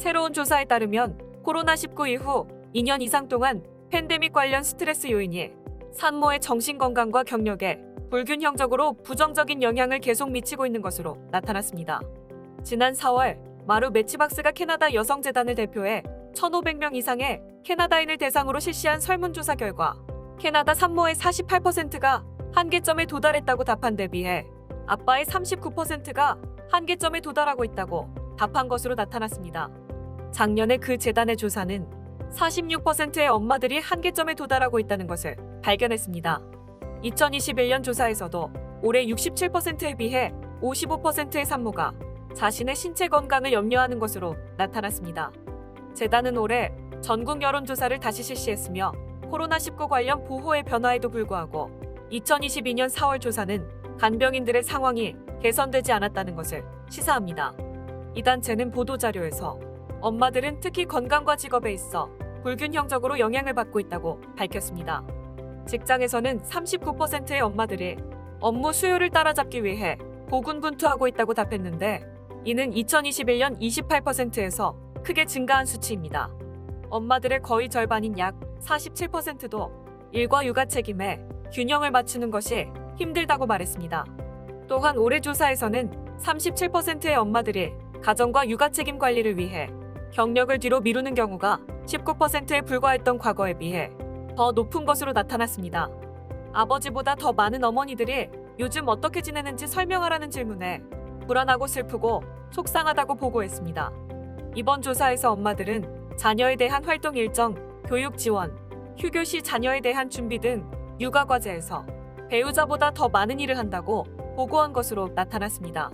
새로운 조사에 따르면 코로나19 이후 2년 이상 동안 팬데믹 관련 스트레스 요인이 산모의 정신건강과 경력에 불균형적으로 부정적인 영향을 계속 미치고 있는 것으로 나타났습니다. 지난 4월 마루 매치박스가 캐나다 여성재단을 대표해 1,500명 이상의 캐나다인을 대상으로 실시한 설문조사 결과 캐나다 산모의 48%가 한계점에 도달했다고 답한 데 비해 아빠의 39%가 한계점에 도달하고 있다고 답한 것으로 나타났습니다. 작년에 그 재단의 조사는 46%의 엄마들이 한계점에 도달하고 있다는 것을 발견했습니다. 2021년 조사에서도 올해 67%에 비해 55%의 산모가 자신의 신체 건강을 염려하는 것으로 나타났습니다. 재단은 올해 전국 여론조사를 다시 실시했으며 코로나19 관련 보호의 변화에도 불구하고 2022년 4월 조사는 간병인들의 상황이 개선되지 않았다는 것을 시사합니다. 이 단체는 보도자료에서 엄마들은 특히 건강과 직업에 있어 불균형적으로 영향을 받고 있다고 밝혔습니다. 직장에서는 39%의 엄마들이 업무 수요를 따라잡기 위해 고군분투하고 있다고 답했는데 이는 2021년 28%에서 크게 증가한 수치입니다. 엄마들의 거의 절반인 약 47%도 일과 육아 책임에 균형을 맞추는 것이 힘들다고 말했습니다. 또한 올해 조사에서는 37%의 엄마들이 가정과 육아 책임 관리를 위해 경력을 뒤로 미루는 경우가 19%에 불과했던 과거에 비해 더 높은 것으로 나타났습니다. 아버지보다 더 많은 어머니들이 요즘 어떻게 지내는지 설명하라는 질문에 불안하고 슬프고 속상하다고 보고했습니다. 이번 조사에서 엄마들은 자녀에 대한 활동 일정, 교육 지원, 휴교 시 자녀에 대한 준비 등 육아 과제에서 배우자보다 더 많은 일을 한다고 보고한 것으로 나타났습니다.